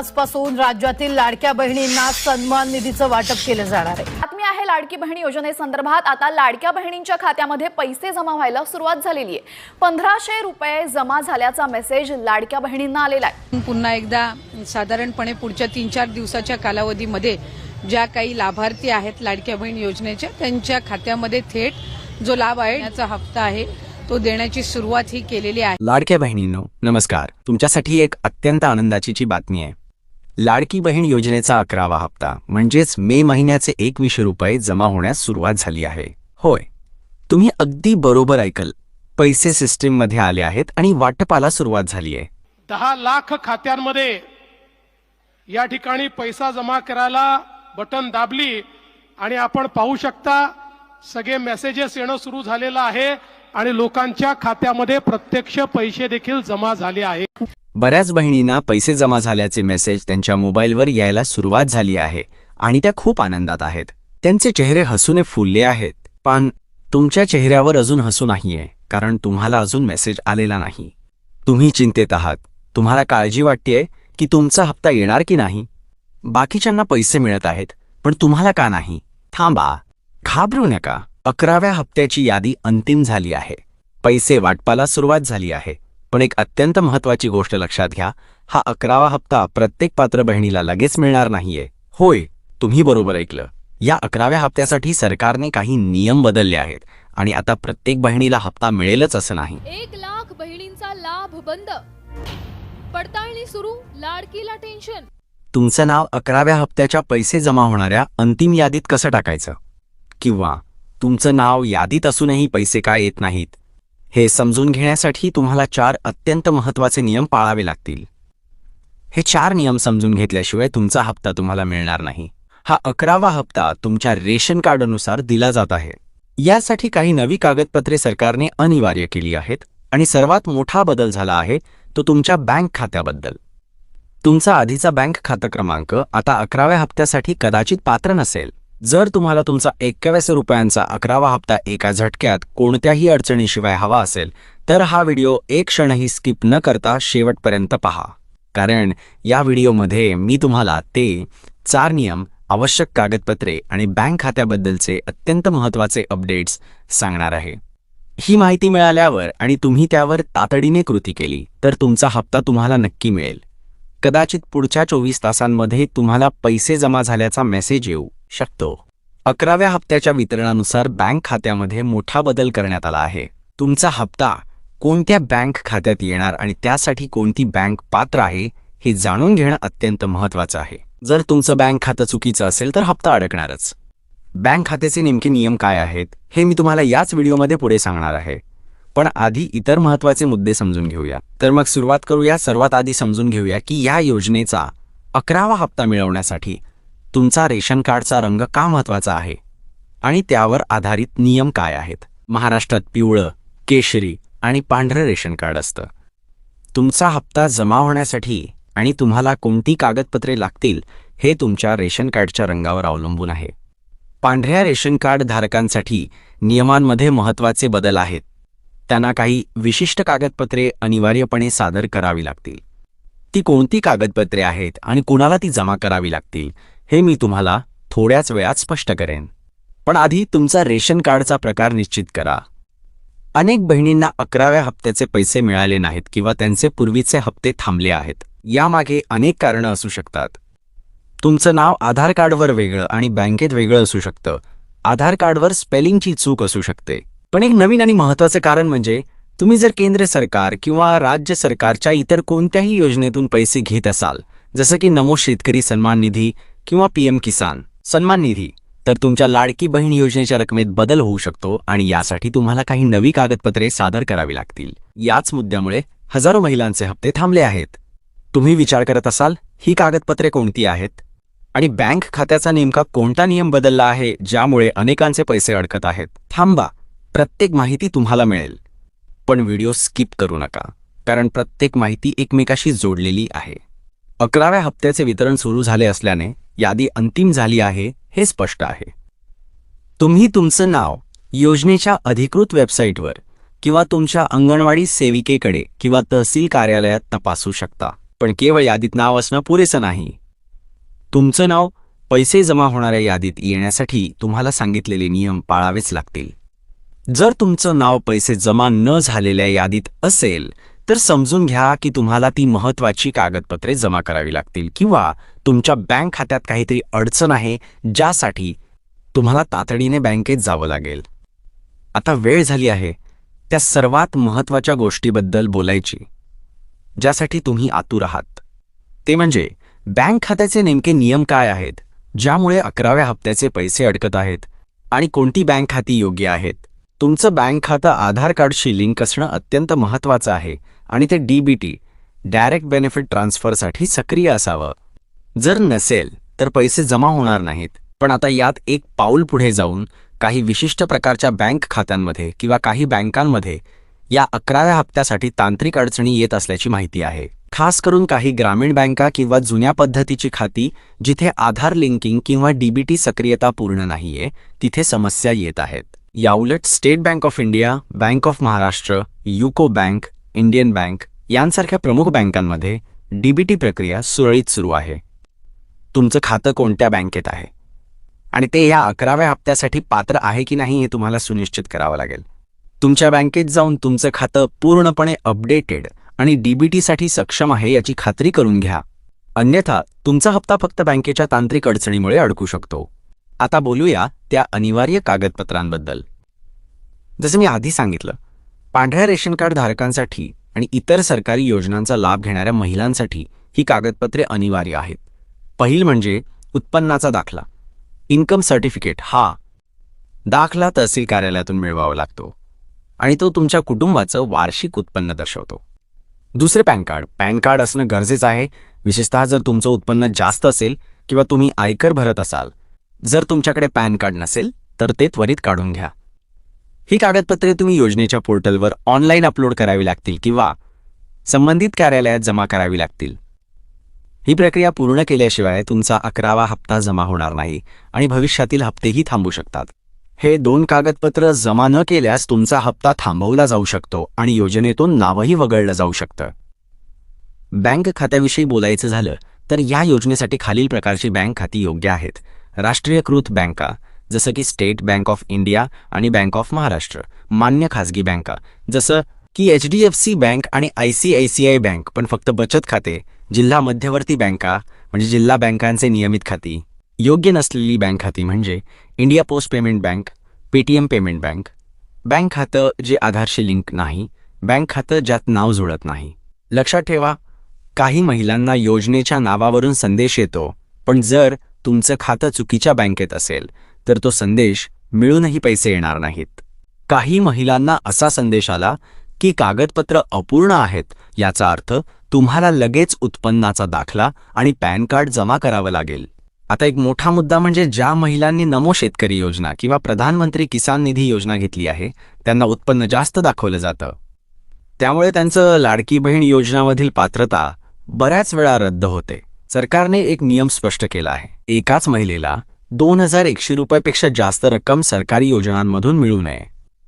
आजपासून राज्यातील लाडक्या बहिणींना सन्मान निधीचं वाटप केलं जाणार आहे. बातमी आहे लाडकी बहिणी योजनेसंदर्भात आता लाडक्या बहिणींच्या खात्यामध्ये पैसे जमा व्हायला सुरुवात झालेली आहे. पंधराशे रुपये जमा झाल्याचा मेसेज लाडक्या बहिणींना आलेला आहे. पुन्हा एकदा साधारणपणे पुढच्या तीन चार दिवसाच्या कालावधीमध्ये ज्या काही लाभार्थी आहेत लाडक्या बहीण योजनेच्या त्यांच्या खात्यामध्ये थेट जो लाभ आहे याचा हप्ता आहे तो देण्याची सुरुवात ही केलेली आहे. लाडक्या बहिणींनो नमस्कार. तुमच्यासाठी एक अत्यंत आनंदाची बातमी आहे. लाडकी बहीण योजनेचा अकरावा हप्ता म्हणजेच मे महिन्याचे एकवीसशे रुपये जमा होण्यास सुरुवात झाली आहे. होय. तुम्ही अगदी बरोबर ऐकल. पैसे सिस्टीममध्ये आले आहेत आणि वाटपाला सुरुवात झाली आहे. दहा लाख खात्यांमध्ये या ठिकाणी पैसा जमा करायला बटन दाबली आणि आपण पाहू शकता सगळे मेसेजेस येणं सुरू झालेलं आहे आणि लोकांच्या खात्यामध्ये प्रत्यक्ष पैसे देखील जमा झाले आहेत. बऱ्याच बहिणींना पैसे जमा झाल्याचे मेसेज त्यांच्या मोबाईलवर यायला सुरुवात झाली आहे आणि त्या खूप आनंदात आहेत. त्यांचे चेहरे हसूने फुलले आहेत. पण तुमच्या चेहऱ्यावर अजून हसू नाहीये कारण तुम्हाला अजून मेसेज आलेला नाही. तुम्ही चिंतेत आहात. तुम्हाला काळजी वाटतेय की तुमचा हप्ता येणार की नाही? बाकीच्यांना पैसे मिळत आहेत पण तुम्हाला का नाही? थांबा. घाबरू नका. अकराव्या हप्त्याची यादी अंतिम झाली आहे. पैसे वाटपाला सुरुवात झाली आहे. पण एक अत्यंत महत्वाची गोष्ट लक्षात घ्या हा अकरावा हप्ता प्रत्येक पात्र बहिणीला लगेच मिळणार नाहीये. होय तुम्ही बरोबर ऐकलं. या अकराव्या हप्त्यासाठी सरकारने काही नियम बदलले आहेत आणि आता प्रत्येक बहिणीला हप्ता मिळेलच असं नाही. एक लाख बहिणींचा लाभ बंद. पडताळणी सुरू लाडकीला टेन्शन तुमचं नाव अकराव्या हप्त्याच्या पैसे जमा होणाऱ्या अंतिम यादीत कसं टाकायचं? किंवा तुमचं नाव यादीत असूनही पैसे का येत नाहीत? हे समजून घेण्यासाठी तुम्हाला चार अत्यंत महत्त्वाचे नियम पाळावे लागतील. हे चार नियम समजून घेतल्याशिवाय तुमचा हप्ता तुम्हाला मिळणार नाही. हा अकरावा हप्ता तुमच्या रेशन कार्डनुसार दिला जात आहे. यासाठी काही नवी कागदपत्रे सरकारने अनिवार्य केली आहेत आणि सर्वात मोठा बदल झाला आहे तो तुमच्या बँक खात्याबद्दल. तुमचा आधीचा बँक खातं क्रमांक आता अकराव्या हप्त्यासाठी कदाचित पात्र नसेल. जर तुम्हाला तुमचा एक्कावीस रुपयांचा अकरावा हप्ता एका झटक्यात कोणत्याही अडचणीशिवाय हवा असेल तर हा व्हिडिओ एक क्षणही स्किप न करता शेवटपर्यंत पहा. कारण या व्हिडिओमध्ये मी तुम्हाला ते चार नियम आवश्यक कागदपत्रे आणि बँक खात्याबद्दलचे अत्यंत महत्त्वाचे अपडेट्स सांगणार आहे. ही माहिती मिळाल्यावर आणि तुम्ही त्यावर तातडीने कृती केली तर तुमचा हप्ता तुम्हाला नक्की मिळेल. कदाचित पुढच्या चोवीस तासांमध्ये तुम्हाला पैसे जमा झाल्याचा मेसेज येऊ. शकतो. अकराव्या हप्त्याच्या वितरणानुसार बँक खात्यामध्ये मोठा बदल करण्यात आला आहे. तुमचा हप्ता कोणत्या बँक खात्यात येणार आणि त्यासाठी कोणती बँक पात्र आहे हे जाणून घेणं अत्यंत महत्त्वाचं आहे. जर तुमचं बँक खातं चुकीचं असेल तर हप्ता अडकणारच. बँक खात्याचे नेमके नियम काय आहेत हे मी तुम्हाला याच व्हिडिओमध्ये पुढे सांगणार आहे. पण आधी इतर महत्त्वाचे मुद्दे समजून घेऊया. तर मग सुरुवात करूया सर्वात आधी समजून घेऊया की या योजनेचा अकरावा हप्ता मिळवण्यासाठी तुमचा रेशन कार्डचा रंग का महत्त्वाचा आहे? आणि त्यावर आधारित नियम काय आहेत? महाराष्ट्रात पिवळं केशरी आणि पांढरं रेशन कार्ड असतं. तुमचा हप्ता जमा होण्यासाठी आणि तुम्हाला कोणती कागदपत्रे लागतील हे तुमच्या रेशन कार्डच्या रंगावर अवलंबून आहे. पांढऱ्या रेशन कार्ड धारकांसाठी नियमांमध्ये महत्त्वाचे बदल आहेत. त्यांना काही विशिष्ट कागदपत्रे अनिवार्यपणे सादर करावी लागतील. ती कोणती कागदपत्रे आहेत आणि कुणाला ती जमा करावी लागतील? हे मी तुम्हाला थोड्याच वेळात स्पष्ट करेन. पण आधी तुमचा रेशन कार्डचा प्रकार निश्चित करा. अनेक बहिणींना अकराव्या हप्त्याचे पैसे मिळाले नाहीत किंवा त्यांचे पूर्वीचे हप्ते थांबले आहेत. यामागे अनेक कारणं असू शकतात. तुमचं नाव आधार कार्डवर वेगळं आणि बँकेत वेगळं असू शकतं. आधार कार्डवर स्पेलिंगची चूक असू शकते. पण एक नवीन आणि महत्त्वाचं कारण म्हणजे तुम्ही जर केंद्र सरकार किंवा राज्य सरकारच्या इतर कोणत्याही योजनेतून पैसे घेत असाल जसं की नमो शेतकरी सन्मान निधी किंवा पीएम किसान सन्मान निधी तर तुमच्या लाडकी बहीण योजनेच्या रकमेत बदल होऊ शकतो आणि यासाठी तुम्हाला काही नवी कागदपत्रे सादर करावी लागतील. याच मुद्द्यामुळे हजारो महिलांचे हप्ते थांबले आहेत. तुम्ही विचार करत असाल ही कागदपत्रे कोणती आहेत? आणि बँक खात्याचा नेमका कोणता नियम बदलला आहे ज्यामुळे अनेकांचे पैसे अडकत आहेत? थांबा प्रत्येक माहिती तुम्हाला मिळेल. पण व्हिडिओ स्किप करू नका कारण प्रत्येक माहिती एकमेकाशी जोडलेली आहे. अकराव्या हप्त्याचे वितरण सुरू झाले असल्याने यादी अंतिम झाली आहे हे स्पष्ट आहे. तुम्ही तुमचं नाव योजनेच्या अधिकृत वेबसाईटवर किंवा तुमच्या अंगणवाडी सेविकेकडे किंवा तहसील कार्यालयात तपासू शकता. पण केवळ यादीत नाव असणं पुरेसं नाही. तुमचं नाव पैसे जमा होणाऱ्या यादीत येण्यासाठी तुम्हाला सांगितलेले नियम पाळावेच लागतील. जर तुमचं नाव पैसे जमा न झालेल्या यादीत असेल तर समजून घ्या की तुम्हाला ती महत्वाची कागदपत्रे जमा करावी लागतील किंवा तुमच्या बँक खात्यात काहीतरी अडचण आहे ज्यासाठी तुम्हाला तातडीने बँकेत जावं लागेल. आता वेळ झाली आहे त्या सर्वात महत्त्वाच्या गोष्टीबद्दल बोलायची ज्यासाठी तुम्ही आतुर आहात. ते म्हणजे बँक खात्याचे नेमके नियम काय आहेत ज्यामुळे अकराव्या हप्त्याचे पैसे अडकत आहेत आणि कोणती बँक खाती योग्य आहेत? तुमचं बँक खातं आधार कार्डशी लिंक असणं अत्यंत महत्त्वाचं आहे आणि ते डीबीटी डायरेक्ट बेनिफिट ट्रान्सफरसाठी सक्रिय असावं. जर नसेल तर पैसे जमा होणार नाहीत. पण आता यात एक पाऊल पुढे जाऊन काही विशिष्ट प्रकारच्या बँक खात्यांमध्ये किंवा काही बँकांमध्ये या अकराव्या हप्त्यासाठी तांत्रिक अडचणी येत असल्याची माहिती आहे. खास करून काही ग्रामीण बँका किंवा जुन्या पद्धतीची खाती जिथे आधार लिंकिंग किंवा डीबीटी सक्रियता पूर्ण नाहीये तिथे समस्या येत आहेत. याउलट State Bank of India Bank of Maharashtra UCO Bank Indian Bank यांसारख्या प्रमुख बँकांमध्ये डीबीटी प्रक्रिया सुरळीत सुरू आहे. तुमचं खातं कोणत्या बँकेत आहे? आणि ते या अकराव्या हप्त्यासाठी पात्र आहे की नाही हे तुम्हाला सुनिश्चित करावं लागेल. तुमच्या बँकेत जाऊन तुमचं खातं पूर्णपणे अपडेटेड आणि डीबीटीसाठी सक्षम आहे याची खात्री करून घ्या. अन्यथा तुमचा हप्ता फक्त बँकेच्या तांत्रिक अडचणीमुळे अडकू शकतो. आता बोलूया त्या अनिवार्य कागदपत्रांबद्दल. जसं मी आधी सांगितलं पांढऱ्या रेशन कार्ड धारकांसाठी आणि इतर सरकारी योजनांचा लाभ घेणाऱ्या महिलांसाठी ही कागदपत्रे अनिवार्य आहेत. पहिल म्हणजे उत्पन्नाचा दाखला. इन्कम सर्टिफिकेट हा दाखला तहसील कार्यालयातून मिळवावा लागतो आणि तो तुमच्या कुटुंबाचं वार्षिक उत्पन्न दर्शवतो. दुसरे पॅन कार्ड. पॅन कार्ड असणं गरजेचं आहे. विशेषतः जर तुमचं उत्पन्न जास्त असेल किंवा तुम्ही आयकर भरत असाल जर तुमच्याकडे पॅन कार्ड नसेल तर ते त्वरित काढून घ्या. ही कागदपत्रे तुम्ही योजनेच्या पोर्टलवर ऑनलाईन अपलोड करावी लागतील किंवा संबंधित कार्यालयात जमा करावी लागतील. ही प्रक्रिया पूर्ण केल्याशिवाय तुमचा अकरावा हप्ता जमा होणार नाही आणि भविष्यातील हप्तेही थांबू शकतात. हे दोन कागदपत्र जमा न केल्यास तुमचा हप्ता थांबवला जाऊ शकतो आणि योजनेतून नावही वगळलं जाऊ शकतं. बँक खात्याविषयी बोलायचं झालं तर या योजनेसाठी खालील प्रकारची बँक खाती योग्य आहेत. राष्ट्रीयकृत बँका जसं की स्टेट बँक ऑफ इंडिया आणि बँक ऑफ महाराष्ट्र मान्य खाजगी बँका जसं की H D F C Bank आणि I C I C I Bank पण फक्त बचत खाते जिल्हा मध्यवर्ती बँका म्हणजे जिल्हा बँकांचे नियमित खाती. योग्य नसलेली बँक खाती म्हणजे India Post Payment Bank Paytm Payment Bank. Bank खातं जे आधारशी लिंक नाही बँक खातं ज्यात नाव जुळत नाही. लक्षात ठेवा काही महिलांना योजनेच्या नावावरून संदेश येतो पण जर तुमचं खातं चुकीच्या बँकेत असेल तर तो संदेश मिळूनही पैसे येणार नाहीत. काही महिलांना असा संदेश आला की कागदपत्र अपूर्ण आहेत याचा अर्थ तुम्हाला लगेच उत्पन्नाचा दाखला आणि पॅन कार्ड जमा करावं लागेल. आता एक मोठा मुद्दा म्हणजे ज्या महिलांनी नमो शेतकरी योजना किंवा प्रधानमंत्री किसान निधी योजना घेतली आहे त्यांना उत्पन्न जास्त दाखवलं जातं. त्यामुळे त्यांचं लाडकी बहीण योजनामधील पात्रता बऱ्याच वेळा रद्द होते. सरकारने एक नियम स्पष्ट केला आहे. एकाच महिलेला दोन हजार एकशे रुपयापेक्षा जास्त रक्कम सरकारी योजनांमधून मिळू नये.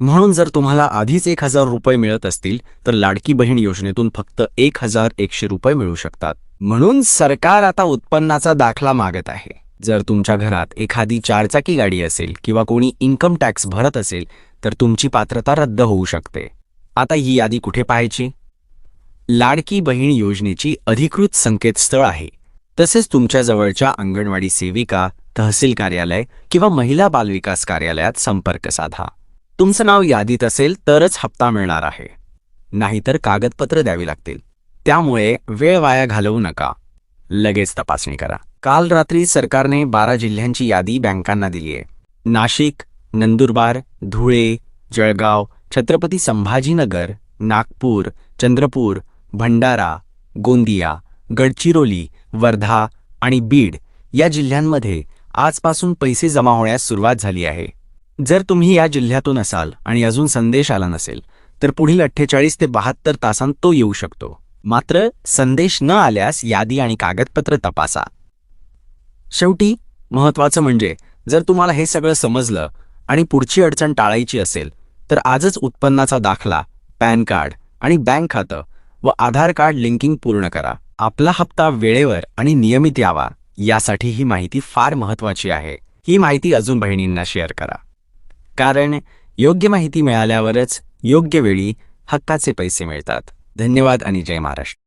म्हणून जर तुम्हाला आधीच एक हजार रुपये मिळत असतील तर लाडकी बहीण योजनेतून फक्त एक हजार एकशे रुपये मिळू शकतात. म्हणून सरकार आता उत्पन्नाचा दाखला मागत आहे. जर तुमच्या घरात एखादी चारचाकी गाडी असेल किंवा कोणी इन्कम टॅक्स भरत असेल तर तुमची पात्रता रद्द होऊ शकते. आता ही यादी कुठे पाहायची? लाडकी बहीण योजनेची अधिकृत संकेतस्थळ आहे. तसेच तुमच्या जवळच्या अंगणवाडी सेविका तहसील कार्यालय किंवा महिला बालविकास कार्यालयात संपर्क साधा. तुमचं नाव यादीत असेल तरच हप्ता मिळणार आहे. नाहीतर कागदपत्र द्यावी लागतील. त्यामुळे वेळ वाया घालवू नका. लगेच तपासणी करा. काल रात्री सरकारने बारा जिल्ह्यांची यादी बँकांना दिली आहे नाशिक नंदुरबार धुळे जळगाव छत्रपती संभाजीनगर नागपूर चंद्रपूर भंडारा गोंदिया गडचिरोली वर्धा आणि बीड या जिल्ह्यांमध्ये आजपासून पैसे जमा होण्यास सुरुवात झाली आहे. जर तुम्ही या जिल्ह्यातून असाल आणि अजून संदेश आला नसेल तर पुढील अठ्ठेचाळीस ते बहात्तर तासांत तो येऊ शकतो. मात्र संदेश न आल्यास यादी आणि कागदपत्र तपासा. शेवटी महत्वाचं म्हणजे जर तुम्हाला हे सगळं समजलं आणि पुढची अडचण टाळायची असेल तर आजच उत्पन्नाचा दाखला पॅन कार्ड आणि बँक खातं व आधार कार्ड लिंकिंग पूर्ण करा. आपला हप्ता वेळेवर आणि नियमित यावा यासाठी ही माहिती फार महत्त्वाची आहे. ही माहिती अजून बहिणींना शेअर करा. कारण योग्य माहिती मिळाल्यावरच योग्य वेळी हक्काचे पैसे मिळतात. धन्यवाद आणि जय महाराष्ट्र.